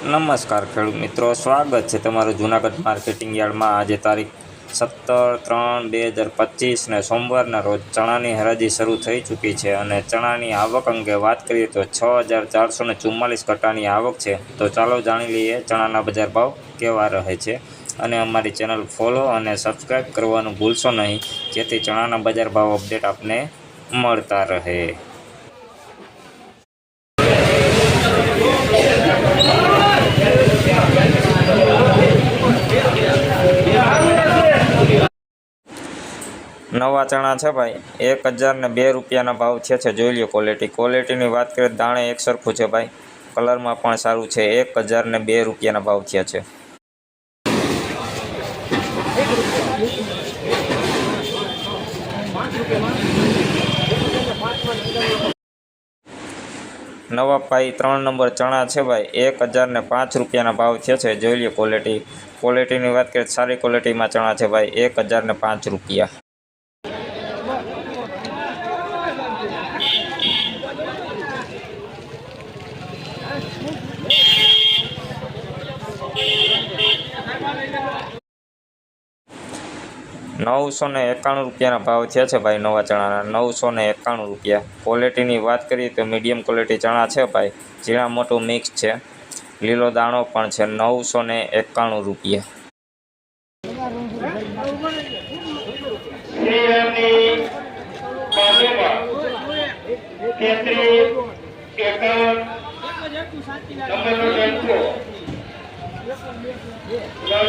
નમસ્કાર ખેડૂત મિત્રો, સ્વાગત છે તમારું જૂનાગઢ માર્કેટિંગ યાર્ડમાં. આજે તારીખ સત્તર ત્રણ બે હજાર પચીસને સોમવારના રોજ ચણાની હરાજી શરૂ થઈ ચૂકી છે અને ચણાની આવક અંગે વાત કરીએ તો છ હજાર ચારસો ને ચુમ્માલીસ કટાની આવક છે. તો ચાલો જાણી લઈએ ચણાના બજાર ભાવ કેવા રહે છે અને અમારી ચેનલ ફોલો અને સબસ્ક્રાઈબ કરવાનું ભૂલશો નહીં, જેથી ચણાના બજાર ભાવ અપડેટ આપને મળતા રહે. નવા ચણા છે ભાઈ. એક હજાર ને બે રૂપિયાના ભાવ છે છે. જોઈ લ્યો ક્વોલિટી ક્વોલિટીની વાત કરીએ દાણે એક સરખું છે ભાઈ. કલરમાં પણ સારું છે. એક હજાર ને બે રૂપિયાના ભાવ થયા છે. નવા ભાઈ ત્રણ નંબર ચણા છે ભાઈ. એક હજાર ને પાંચ રૂપિયાના ભાવ છે છે. જોઈ લ્યો ક્વોલિટી ક્વોલિટીની વાત કરીએ સારી ક્વોલિટીમાં ચણા છે ભાઈ. એક હજાર ને પાંચ રૂપિયા. નવસો ને એકાણું રૂપિયાના ભાવ થયા છે ભાઈ નવા ચણાના. નવસો ને એકાણું રૂપિયા. ક્વોલિટીની વાત કરીએ તો મીડિયમ ક્વોલિટી ચણા છે ભાઈ. ઝીણા મોટું મિક્સ છે. લીલો દાણો પણ છે, નવસો ને એકાણું રૂપિયા.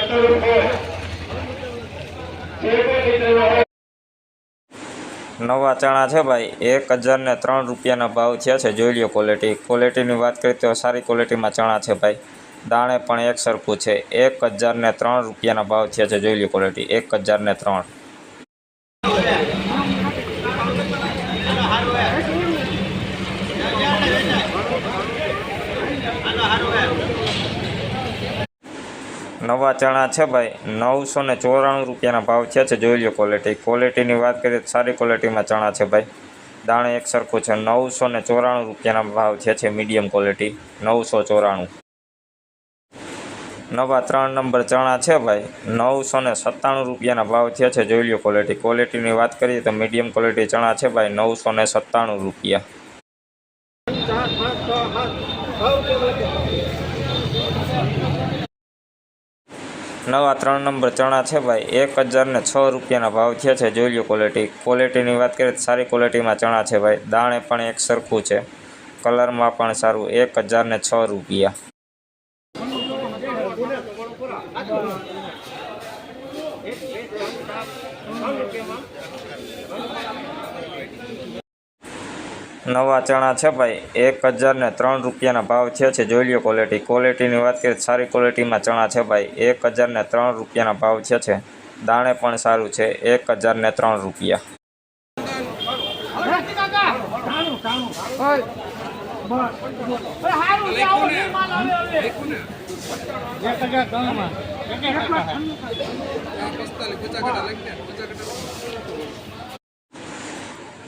શ્રીરામની નવા ચણા છે ભાઈ, એક હજારને ત્રણ રૂપિયાના ભાવ થયા છે. જોઈ લ્યો ક્વોલિટી ક્વોલિટીની વાત કરીએ તો સારી ક્વોલિટીમાં ચણા છે ભાઈ. દાણે પણ એક સરખું છે. એક હજારને ત્રણ રૂપિયાના ભાવ થયા છે. જોઈ લ્યો ક્વોલિટી એક હજારને ત્રણ. નવા ચણા છે ભાઈ. નવસો ને ચોરાણું રૂપિયાના ભાવ થયા છે. જોઈ લો ક્વોલિટી ક્વોલિટીની વાત કરીએ તો સારી ક્વોલિટીમાં ચણા છે ભાઈ. દાણે એક સરખું છે. નવસો ને ચોરાણું રૂપિયાના ભાવ થયા છે મીડિયમ ક્વોલિટી નવસો ચોરાણું. નવા ત્રણ નંબર ચણા છે ભાઈ. નવસો ને સત્તાણું રૂપિયાના ભાવ થયા છે. જોઈ લો ક્વોલિટી ક્વોલિટીની વાત કરીએ તો મીડિયમ ક્વોલિટી ચણા છે ભાઈ. નવસો ને સત્તાણું રૂપિયા. નવા ત્રણ નંબર ચણા છે ભાઈ. એક હજારને છ રૂપિયાના ભાવ થયા છે. જોઈ લો ક્વોલિટી ક્વોલિટીની વાત કરીએ તો સારી ક્વોલિટીમાં ચણા છે ભાઈ. દાણે પણ એક સરખું છે. કલરમાં પણ સારું. એક હજારને છ રૂપિયા. નવા ચણા છે ભાઈ. એક હજાર ને ત્રણ રૂપિયાના ભાવ થયા છે. જોઈ લ્યો ક્વોલિટી ક્વોલિટીની વાત કરીએ સારી ક્વોલિટીમાં ચણા છે ભાઈ. એક હજાર ને ત્રણ રૂપિયાના ભાવ થયા છે. દાણે પણ સારું છે. એક હજાર ને ત્રણ રૂપિયા.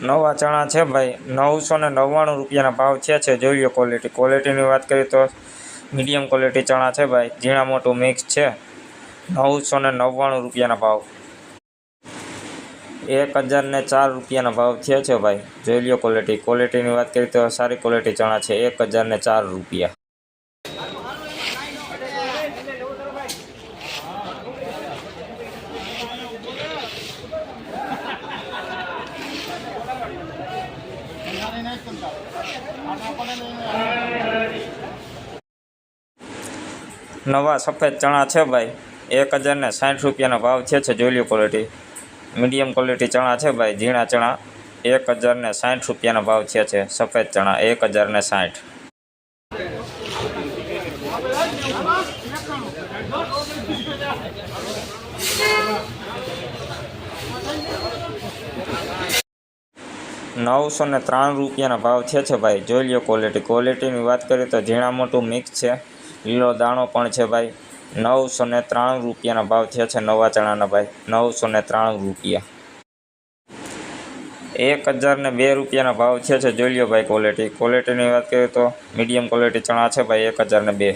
નવા ચણા છે ભાઈ. નવસો ને નવ્વાણું રૂપિયાના ભાવ થયા છે. જોઈએ ક્વોલિટી ક્વોલિટીની વાત કરીએ તો મીડિયમ ક્વોલિટી ચણા છે ભાઈ. ઝીણા મોટું મિક્સ છે. નવસો ને નવ્વાણું રૂપિયાના ભાવ. એક હજાર ને ચાર રૂપિયાના ભાવ થયા છે ભાઈ. જોઈ લો ક્વોલિટી ક્વોલિટીની વાત કરીએ તો સારી ક્વોલિટી ચણા છે. એક હજાર ને ચાર રૂપિયા. નવા સફેદ ચણા છે ભાઈ. એક હજાર ને સાઠ રૂપિયાના ભાવ છે છે જોઈ ક્વોલિટી મીડિયમ ક્વોલિટી ચણા છે ભાઈ, ઝીણા ચણા. એક હજાર ને સાઠ રૂપિયાના ભાવ છે છે સફેદ ચણા. એક હજાર ને સાઠ. નવસો ને ત્રાણું રૂપિયાના ભાવ છે છે ભાઈ. જોઈ લ્યો ક્વોલિટી ક્વોલિટીની વાત કરીએ તો ઝીણા મોટું મિક્સ છે. લીલો દાણો પણ છે ભાઈ. નવસો ને ત્રાણું રૂપિયાના ભાવ થયા છે નવા ચણાના ભાઈ. નવસો ને ત્રાણું રૂપિયા. એક હજાર ને બે રૂપિયાના ભાવ છે છે. જોઈ લ્યો ભાઈ ક્વોલિટી ક્વોલિટીની વાત કરીએ તો મીડિયમ ક્વોલિટી ચણા છે ભાઈ એક હજાર ને બે.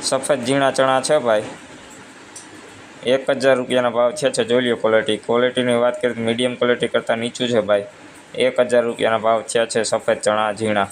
સફેદ ઝીણા ચણા છે ભાઈ. એક હજાર રૂપિયાના ભાવ છે છે જોઈ લો ક્વોલિટી ક્વોલિટીની વાત કરીએ તો મીડિયમ ક્વોલિટી કરતાં નીચું છે ભાઈ. એક હજાર રૂપિયાના ભાવ છે છે સફેદ ચણા, ઝીણા.